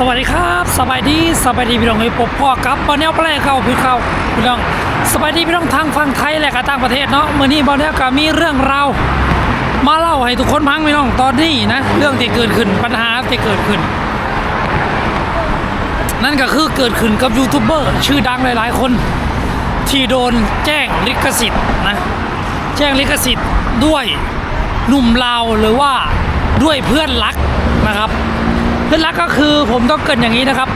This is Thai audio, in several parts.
สวัสดีครับสบายดีสบายดีพี่น้องเอ้ยพบพ่อกับปอลแนวแปลเข้าพี่เข้าพี่น้องสบายดีพี่น้องทางฝั่งไทยและก็ต่างประเทศเนาะเมื่อนี้บอลแนวก็มีเรื่องราวมาเล่าให้ทุกคนฟังพี่น้องตอนนี้นะเรื่องที่เกิดขึ้นปัญหาที่เกิดขึ้น นั่นก็คือเกิดขึ้นกับยูทูบเบอร์ชื่อดังหลาย ๆ คน ที่โดนแจ้งลิขสิทธิ์นะแจ้งลิขสิทธิ์ด้วยหนุ่มลาวหรือว่าด้วยเพื่อนรักนะครับ เพื่อนรักก็คือผมต้องเกรินอย่างนี้นะครับ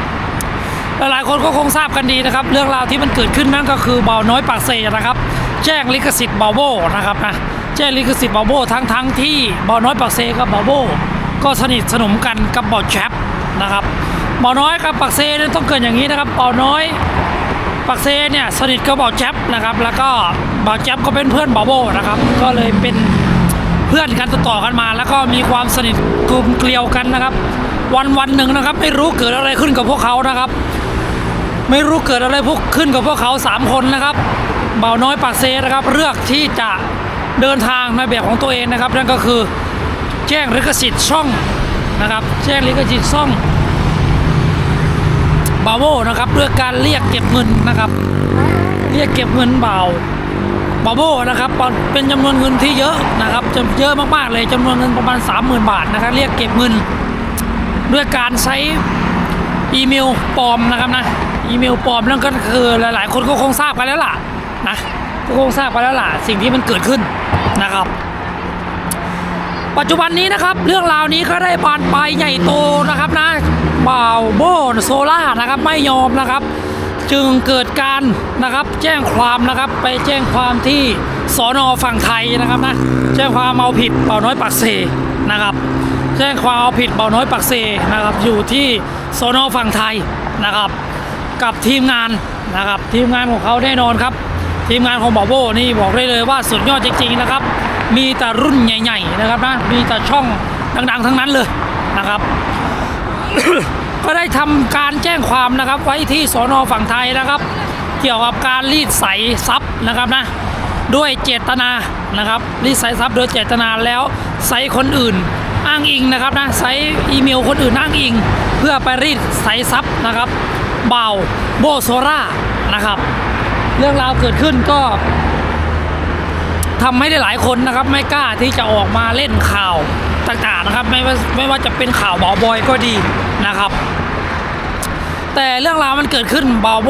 หลายๆคนก็คงทราบกันดีนะครับ เรื่องราวที่มันเกิดขึ้นนั่นก็คือเบาน้อยปากเซนะครับ แจ้งลิขสิทธิ์เบาโบนะครับนะแจ้งลิขสิทธิ์เบาโบทั้งทั้งที่เบาน้อยปากเซกับเบาโบก็สนิทสนมกันกับเบาแชปนะครับเบาน้อยกับปากเซนี่ยต้องเกิดอย่างนี้นะครับเบาน้อยปากเซเนี่ยสนิทกับเบาแชปนะครับ แล้วก็เบาแชปก็เป็นเพื่อนเบาโบนะครับ ก็เลยเป็น เพื่อนกันต่อกันมา แล้วก็มีความสนิทกลมเกลียวกันนะครับ วันวันหนึ่งนะครับ ไม่รู้เกิดอะไรขึ้นกับพวกเขานะครับ ไม่รู้เกิดอะไรพวกขึ้นกับพวกเขาสามคนนะครับเบาน้อยปากเซนะครับเลือกที่จะเดินทางในแบบของตัวเองนะครับ นั่นก็คือแจ้งลิขสิทธิ์ช่องนะครับแจ้งลิขสิทธิ์ช่องบาโวนะครับเพื่อการเรียกเก็บเงินนะครับ เรียกเก็บเงินเบา บาโบนะครับเป็นจำนวนเงินที่เยอะนะครับจำเยอะมากๆเลยจำนวนเงินประมาณ 30,000 บาทนะครับเรียกเก็บเงิน ด้วยการใช้อีเมลปลอมนะครับนะอีเมลปลอมนั่นก็คือหลายๆ คนก็คงทราบกันแล้วล่ะนะก็คงทราบกันแล้วล่ะสิ่งที่มันเกิดขึ้นนะครับ ปัจจุบันนี้นะครับ เรื่องราวนี้ก็ได้บานปลายใหญ่โตนะครับนะบ่าวโบนโซล่านะครับไม่ยอมนะครับ จึงเกิดการนะครับแจ้งความนะครับไปแจ้งความที่สอนอฝั่งไทยนะครับนะแจ้งความเอาผิดเป่าน้อยปากเซนะครับแจ้งความเอาผิดเป่าน้อยปากเซนะครับอยู่ที่สอนอฝั่งไทยนะครับ กับทีมงานนะครับทีมงานของเขาแน่นอนครับ ทีมงานของบอโบนี่บอกได้เลยว่าสุดยอดจริงๆนะครับ มีแต่รุ่นใหญ่ ๆ นะครับนะมีแต่ช่องดัง ๆ ทั้งนั้นเลยนะครับ ก็ได้ทำการแจ้งความนะครับไว้ที่สอนอฝั่งไทยนะครับ เกี่ยวกับการรีดไถทรัพย์นะครับนะด้วยเจตนานะครับรีดไถทรัพย์โดยเจตนาแล้วใส่คนอื่นอ้างอิงนะครับนะใช้อีเมลคนอื่นอ้างอิง เพื่อไปรีดไถทรัพย์นะครับเบาโบโซรานะครับ เรื่องราวเกิดขึ้นก็ทำให้ได้หลายคนนะครับ ไม่กล้าที่จะออกมาเล่นข่าว ต่างๆนะครับ ไม่ว่าไม่ว่าจะเป็นข่าวบอบอยก็ดีนะครับ แต่เรื่องราวมันเกิดขึ้นบาโบ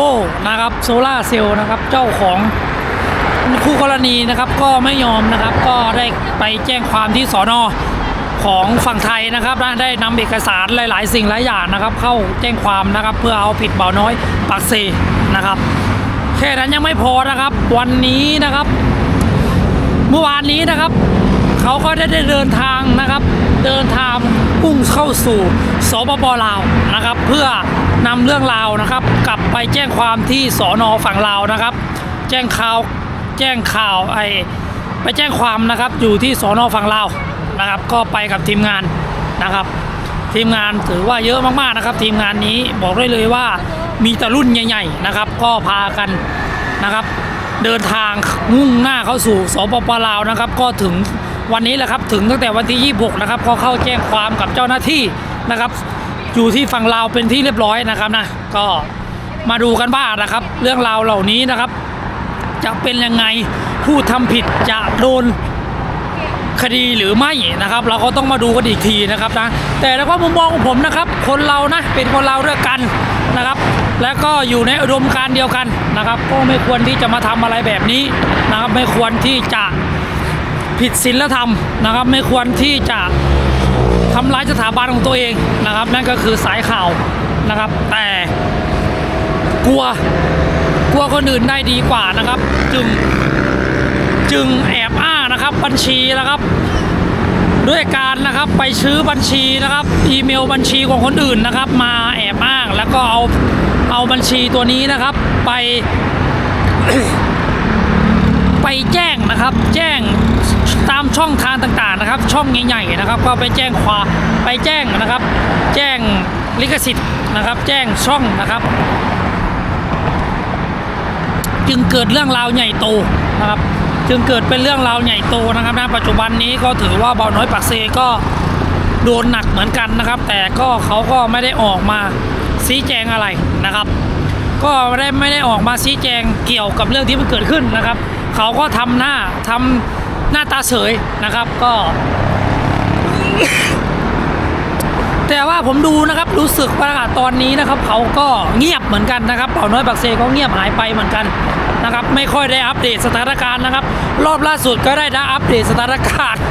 นะครับโซล่าเซลล์นะครับเจ้าของคู่กรณีนะครับก็ไม่ยอมนะครับก็ได้ไปแจ้งความที่สอนอของฝั่งไทยนะครับได้นำเอกสารหลาย ๆ สิ่งหลายอย่างนะครับ เข้าแจ้งความนะครับ เพื่อเอาผิดเบาน้อยปากเซนะครับ แค่นั้นยังไม่พอนะครับ วันนี้นะครับ เมื่อวานนี้นะครับ เขาก็ได้เดินทางนะครับ เดินทางพุ่งเข้าสู่สปปลาวนะครับ เพื่อนำเรื่องราวนะครับ กลับไปแจ้งความที่สอนอฝั่งลาวนะครับ แจ้งข่าวแจ้งข่าวไอไปแจ้งความนะครับอยู่ที่สอนอฝั่งลาวนะครับ ก็ไปกับทีมงานนะครับ ทีมงานถือว่าเยอะมากๆนะครับ ทีมงานนี้บอกได้เลยว่ามีแต่รุ่นใหญ่ๆนะครับ ก็พากันนะครับ เดินทางมุ่งหน้าเข้าสู่สปปลาวนะครับ ก็ถึง วันนี้แหละครับถึงตั้งแต่วันที่ 26 นะครับก็เข้าแจ้งความกับเจ้าหน้าที่นะครับ อยู่ที่ฝั่งลาวเป็นที่เรียบร้อยนะครับนะก็มาดูกันบ้างนะครับ เรื่องราวเหล่านี้นะครับ จะเป็นยังไงผู้ทำผิดจะโดนคดีหรือไม่นะครับ เราก็ต้องมาดูกันอีกทีนะครับนะแต่แล้วก็มุมมองของผมนะครับ คนเรานะเป็นคนเราด้วยกันนะครับ แล้วก็อยู่ในอุดมการเดียวกันนะครับ ก็ไม่ควรที่จะมาทำอะไรแบบนี้นะครับ ไม่ควรที่จะ ผิดศีลธรรมนะครับ ไม่ควรที่จะทำร้ายสถาบันของตัวเองนะครับ นั่นก็คือสายข่าวนะครับ แต่กลัวกลัวคนอื่นได้ดีกว่านะครับ จึงจึงแอบอ้างนะครับบัญชีนะครับ ด้วยการนะครับไปซื้อบัญชีนะครับ อีเมลบัญชีของคนอื่นนะครับ มาแอบอ้างแล้วก็เอาเอาบัญชีตัวนี้นะครับไป ไปแจ้งนะครับ แจ้ง ตามช่องทางต่างๆนะครับ ช่องใหญ่ๆนะครับ ก็ไปแจ้งความไปแจ้งนะครับ แจ้งลิขสิทธิ์นะครับ แจ้งช่องนะครับ จึงเกิดเรื่องราวใหญ่โตนะครับ จึงเกิดเป็นเรื่องราวใหญ่โตนะครับนะปัจจุบันนี้ก็ถือว่าเบาน้อยปากเซก็โดนหนักเหมือนกันนะครับ แต่ก็เขาก็ไม่ได้ออกมาชี้แจงอะไรนะครับ ก็ไม่ได้ไม่ได้ออกมาชี้แจงเกี่ยวกับเรื่องที่มันเกิดขึ้นนะครับ เขาก็ทำหน้าทำ หน้าตาเฉยนะครับก็ แต่ว่าผมดูนะครับรู้สึกว่ากาศตอนนี้นะครับ เขาก็เงียบเหมือนกันนะครับเป่าน้อยบักเซก็เงียบหายไปเหมือนกันนะครับ ไม่ค่อยได้อัปเดตสถานการณ์นะครับ รอบล่าสุดก็ได้ได้อัปเดตสถานการณ์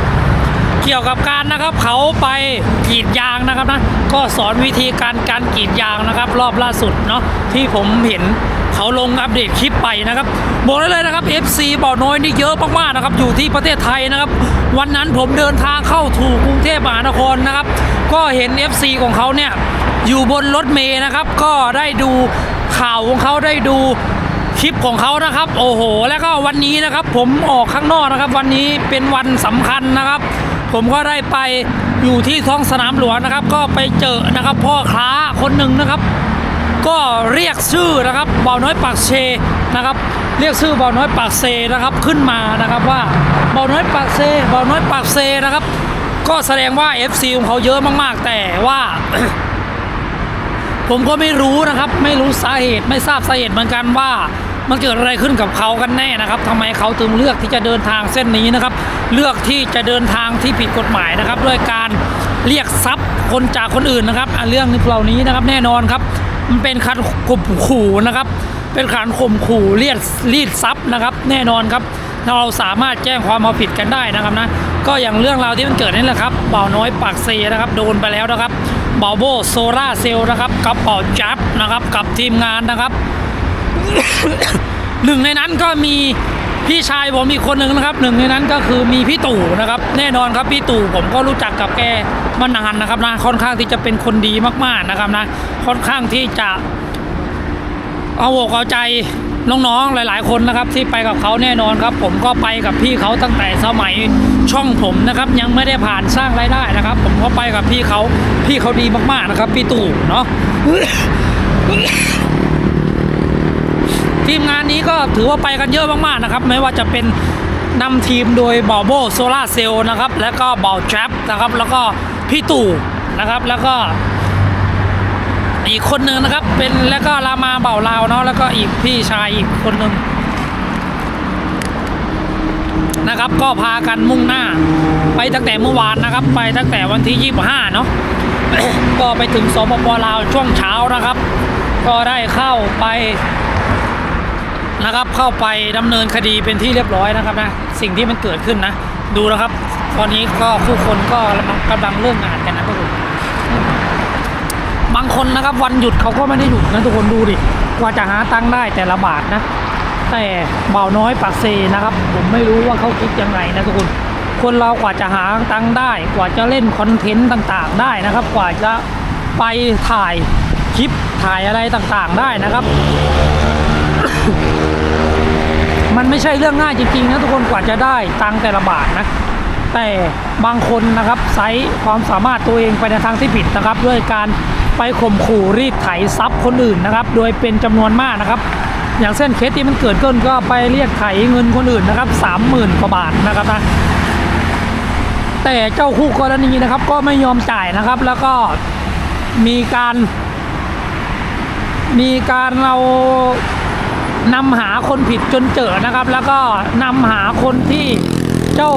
เกี่ยวกับการนะครับเขาไปกรีดยางนะครับนะก็สอนวิธีการการกรีดยางนะครับ รอบล่าสุดเนาะที่ผมเห็น เขาลงอัปเดตคลิปไปนะครับบอกได้เลยนะครับ FC บ่อน้อยนี่เยอะมากๆนะครับอยู่ที่ประเทศไทยนะครับ วันนั้นผมเดินทางเข้าถูกกรุงเทพมหานครนะครับ ก็เห็น FC ของเขาเนี่ยอยู่บนรถเมย์นะครับ ก็ได้ดูข่าวของเขาได้ดูคลิปของเขานะครับ โอ้โห แล้วก็วันนี้นะครับ ผมออกข้างนอกนะครับ วันนี้เป็นวันสำคัญนะครับ ผมก็ได้ไปอยู่ที่ท้องสนามหลวงนะครับ ก็ไปเจอนะครับ พ่อค้าคนหนึ่งนะครับ ก็เรียกชื่อนะครับบ่าน้อยปากเชนะครับ เรียกชื่อบ่าน้อยปากเซนะครับขึ้นมานะครับว่าบ่าน้อยปากเซบ่าน้อยปากเซนะครับ ก็แสดงว่า FC ของเขาเยอะมากๆ แต่ว่า ผมก็ไม่รู้นะครับ ไม่รู้สาเหตุไม่ทราบสาเหตุเหมือนกันว่ามันเกิดอะไรขึ้นกับเขากันแน่นะครับทำไมเขาถึงเลือกที่จะเดินทางเส้นนี้นะครับ เลือกที่จะเดินทางที่ผิดกฎหมายนะครับ ด้วยการเรียกทรัพย์คนจากคนอื่นนะครับเรื่องนี้เหล่านี้นะครับแน่นอนครับ มันเป็นคันข่มขู่นะครับ เป็นคันข่มขู่เรียกรีดทรัพย์นะครับ แน่นอนครับเราสามารถแจ้งความเอาผิดกันได้นะครับนะก็อย่างเรื่องราวที่มันเกิดนี่แหละครับเบาน้อยปากเซนะครับโดนไปแล้วนะครับเบาโบโซล่าเซลนะครับกับเบาจับนะครับกับทีมงานนะครับหนึ่งในนั้นก็มี พี่ชายผมอีกคนหนึ่งนะครับหนึ่งในนั้นก็คือมีพี่ตู่นะครับ แน่นอนครับพี่ตู่ผมก็รู้จักกับแกมานานนะครับนะค่อนข้างที่จะเป็นคนดีมากๆนะครับนะค่อนข้างที่จะเอาอกเอาใจน้องๆ หลายๆ คนนะครับที่ไปกับเขาแน่นอนครับ ผมก็ไปกับพี่เขาตั้งแต่สมัยช่องผมนะครับ ยังไม่ได้ผ่านสร้างรายได้นะครับ ผมก็ไปกับพี่เขาพี่เขาดีมากๆนะครับ พี่ตู่เนาะ ทีมงานนี้ก็ถือว่าไปกันเยอะมากๆนะครับ ไม่ว่าจะเป็นนำทีมโดยบอโบโซล่าเซลนะครับ แล้วก็บอลแทรปนะครับ แล้วก็พี่ตู่นะครับ แล้วก็อีกคนหนึ่งนะครับ เป็นแล้วก็รามาเบาลาวเนาะแล้วก็อีกพี่ชายอีกคนหนึ่งนะครับ ก็พากันมุ่งหน้า ไปตั้งแต่เมื่อวานนะครับ ไปตั้งแต่วันที่ 25 เนาะก็ไปถึงสปปลาวช่วงเช้านะครับ ก็ได้เข้าไป นะครับเข้าไปดำเนินคดีเป็นที่เรียบร้อยนะครับนะสิ่งที่มันเกิดขึ้นนะ ดูนะครับ ตอนนี้ก็ผู้คนก็กำลังเลิกงานกันนะทุกคนบางคนนะครับวันหยุดเขาก็ไม่ได้หยุดนะทุกคนดูดิกว่าจะหาตังค์ได้แต่ละบาทนะ แต่เบาน้อยปากเซนะครับ ผมไม่รู้ว่าเขาคิดยังไงนะทุกคนคนเรากว่าจะหาตังค์ได้ กว่าจะเล่นคอนเทนต์ต่างๆ ได้นะครับ กว่าจะไปถ่ายคลิปถ่ายอะไรต่างๆได้นะครับ มันไม่ใช่เรื่องง่ายจริงๆนะทุกคนกว่าจะได้ตังแต่ละบาทนะ แต่บางคนนะครับใช้ความสามารถตัวเองไปในทางที่ผิดนะครับ ด้วยการไปข่มขู่รีดไถทรัพย์คนอื่นนะครับ โดยเป็นจำนวนมากนะครับ อย่างเช่นเคสที่มันเกิดขึ้นก็ไปเรียกไถเงินคนอื่นนะครับสามหมื่นกว่าบาทนะครับนะแต่เจ้าคู่กรณีนะครับก็ไม่ยอมจ่ายนะครับ แล้วก็มีการ มีการเรา นำหาคนผิดจนเจอนะครับ แล้วก็นำหาคนที่เจ้า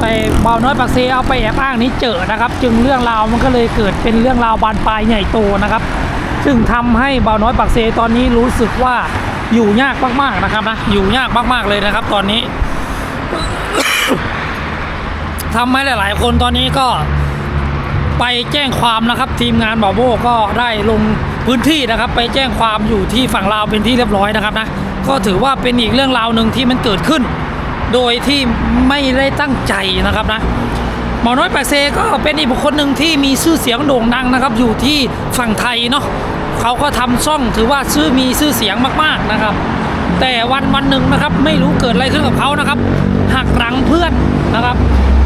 ไอ้เบาน้อยปากเซเอาไปแอบอ้างนี้เจอนะครับ จึงเรื่องราวมันก็เลยเกิดเป็นเรื่องราวบานปลายใหญ่โตนะครับ ซึ่งทำให้เบาน้อยปากเซตอนนี้รู้สึกว่าอยู่ยากมากๆนะครับนะอยู่ยากมากๆเลยนะครับ ตอนนี้ทำให้หลาย ๆ คนตอนนี้ก็ไปแจ้งความนะครับ ทีมงานบาโบก็ได้ลง พื้นที่นะครับไปแจ้งความอยู่ที่ฝั่งลาวเป็นที่เรียบร้อยนะครับนะก็ถือว่าเป็นอีกเรื่องราวหนึ่งที่มันเกิดขึ้น โดยที่ไม่ได้ตั้งใจนะครับนะหมอน้อยแปเซก็เป็นอีกบุคคลหนึ่งที่มีชื่อเสียงโด่งดังนะครับ อยู่ที่ฝั่งไทยเนาะเขาก็ทำช่องถือว่าชื่อมีชื่อเสียงมากๆนะครับ แต่วันวันหนึ่งนะครับไม่รู้เกิดอะไรขึ้นกับเขานะครับหักหลังเพื่อนนะครับ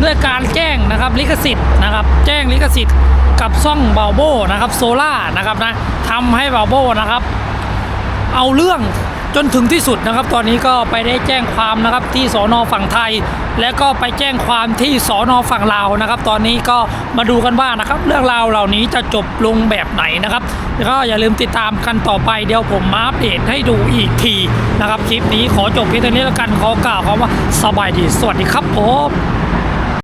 ด้วยการแจ้งนะครับลิขสิทธิ์นะครับ แจ้งลิขสิทธิ์ กับซ่องบาโบนะครับโซล่านะครับนะทำให้บาโบนะครับ เอาเรื่องจนถึงที่สุดนะครับ ตอนนี้ก็ไปได้แจ้งความนะครับที่สอนอฝั่งไทย แล้วก็ไปแจ้งความที่สอนอฝั่งลาวนะครับ ตอนนี้ก็มาดูกันว่านะครับ เรื่องราวเหล่านี้จะจบลงแบบไหนนะครับแล้วก็อย่าลืมติดตามกันต่อไปเดี๋ยวผมมาอัปเดตให้ดูอีกทีนะครับ คลิปนี้ขอจบเพียงเท่านี้แล้วกันขอกล่าวคำว่าสบายดีสวัสดีครับผม